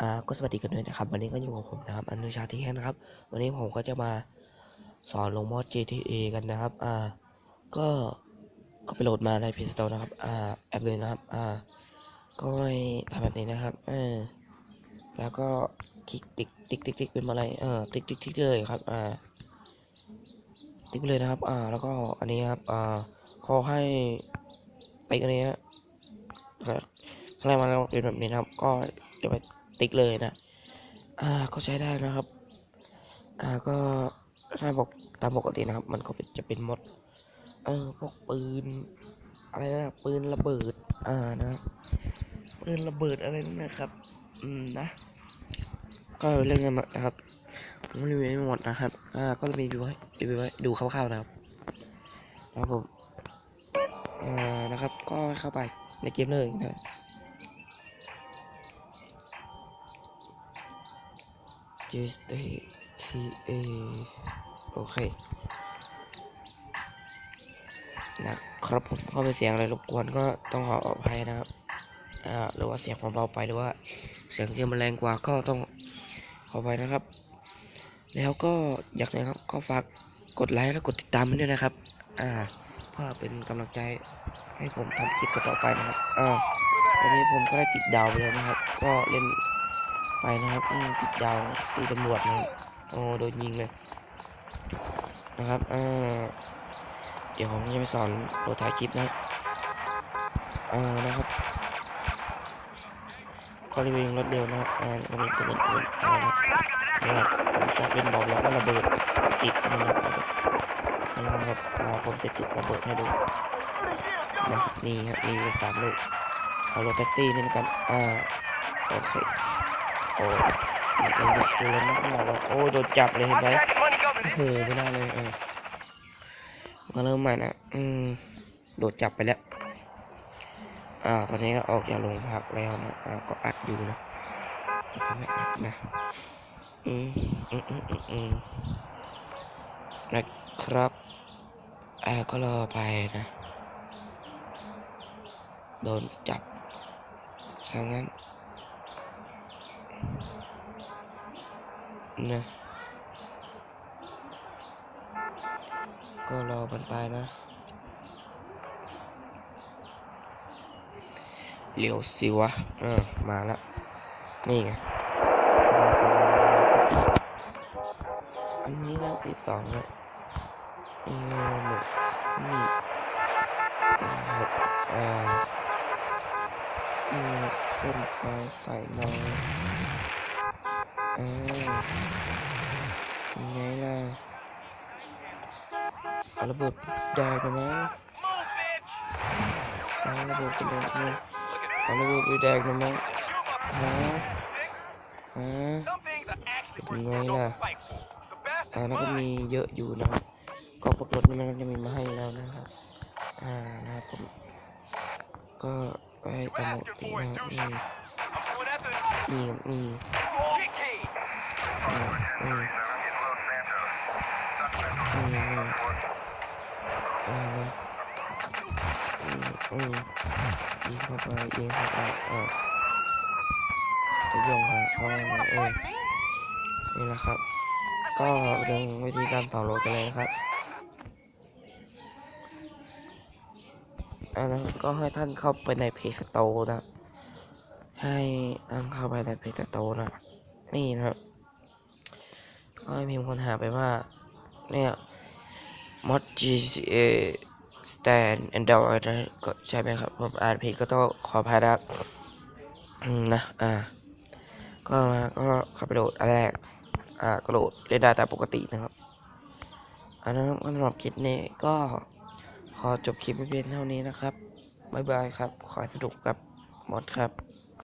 อ่าก็สวัสดีกันด้วยนะครับ วันนี้ก็อยู่กับผมนะครับอนุชาที่แห้นะครับ วันนี้ผมก็จะมาสอนลงมอด GTA กันนะครับ อ่า ก็ ก็ไปโหลดมาใน Play Store นะครับ อ่า แอปเลยนะครับ อ่า ก็ทำแบบนี้นะครับ เออ แล้วก็คลิกติ๊กติ๊กติ๊กติ๊กเป็นอะไร เออ ติ๊กติ๊กติ๊กเลยครับ อ่า ติ๊กไปเลยนะครับ อ่า แล้วก็อันนี้ครับ อ่าขอให้ติ๊กอันนี้ฮะข้างในมันเป็นแบบนี้นะครับ ก็เดี๋ยวไป ติ๊กเลยนะ อ่าก็ใช้ได้นะครับ อ่าก็ถ้าบอกตามปกตินะครับ มันก็จะเป็นมด เออพวกปืนอะไรนะปืนระเบิด อ่านะปืนระเบิดอะไรนั่นนะครับ อืมนะ ก็เรื่องกันมานะครับผมรีวิวไม่หมดนะครับ อ่า ก็รีวิวไว้รีวิวไว้ดูคร่าวๆนะครับครับผมอ่านะครับ ก็เข้าไปในเกมเลยนะ G T T A โอเค นะครับผมก็เป็นเสียงอะไรรบกวนก็ต้องขออภัยนะครับอ่าหรือว่าเสียงผมเบาไปหรือว่า เสียงเกมมันแรงกว่าก็ต้องขออภัยนะครับ แล้วก็อยากนะครับก็ฝากกดไลค์และกดติดตามมันด้วยนะครับ อ่า เพื่อเป็นกำลังใจให้ผมทำคลิปต่อไปนะครับ อ่า วันนี้ผมก็ได้ติดดาวไปแล้วนะครับ ก็เล่น ไปนะครับติดดาวตีตำรวจนะโอ้โดนยิงเลยนะครับอ่าเดี๋ยวผมจะไปสอนโหลดถ่ายคลิปนะอ่านะครับก็รีวิวรถเร็วนะครับอ่าก็มีปืนปืนอะไรนะนะครับผมจะเป็นบอกแล้วก็ระเบิดติดนะครับนะครับอ่าผมจะติดระเบิดให้ดูนะนี่ครับนี่สามลูกเอารถแท็กซี่นี่แล้วกันอ่าโอเค โอ้ยมันก็อยากดูแล้วนะเราโอ้ยโดนจับเลยเห็นไหม Tax money goes โอ้โหไม่ได้เลยเออก็เริ่มใหม่นะอืมโดดจับไปแล้ว อ่า ตอนนี้ก็ออกจากโรงพักแล้วนะอ่าก็อัดอยู่นะไม่อัดนะ อืมอืมอืมอืมอืมนะครับอ่าก็รอไปนะ โดนจับซะงั้น นะ ก็รอมันไปนะเร็วสิวะเออมาแล้วนี่ไง อันนี้นะที่สองนะนี่หนึ่งนี่นะครับอ่านี่พ่นไฟใส่น้อย อ่ายังไงล่ะเอาระเบิดแดกกันไหมเอาระเบิดไปแดกไหมเอาระเบิดไปแดกกันไหมฮะฮะ Some things are actually worth Ngay going là- to fight for. The best อ่าแล้วก็มีเยอะอยู่นะครับก็ปรากฏมันก็จะมีมาให้แล้วนะครับ อ่า นะครับผม ก็ไปตามปกตินะนี่นี่นี่ อืมอืมอืมอืมอ่านะอืมอืมยิงเข้าไปยิงเข้าไปอ่าจะยงหาเข้ามาเองนี่แหละครับ ก็เรื่องวิธีการต่อโหลดกันเลยนะครับอันนั้นก็ให้ท่านเข้าไปในเพจสโตนะ ให้ท่านเข้าไปในเพจสโตนะ นี่นะครับ ก็ให้พิมพ์ค้นหาไปว่า เนี่ย mod GTA stand android ก็ใช่ไหมครับ ผมอ่านผิดก็ต้องขออภัยนะครับนะ อ่า ก็มาก็เข้าไปโหลดอันแรก อ่าก็โหลดเล่นได้ตามปกตินะครับอันนั้นก็สำหรับคลิปนี้ก็ขอจบคลิปไว้เพียงเท่านี้นะครับ บ๊ายบายครับ ขอให้สนุกกับมอดครับ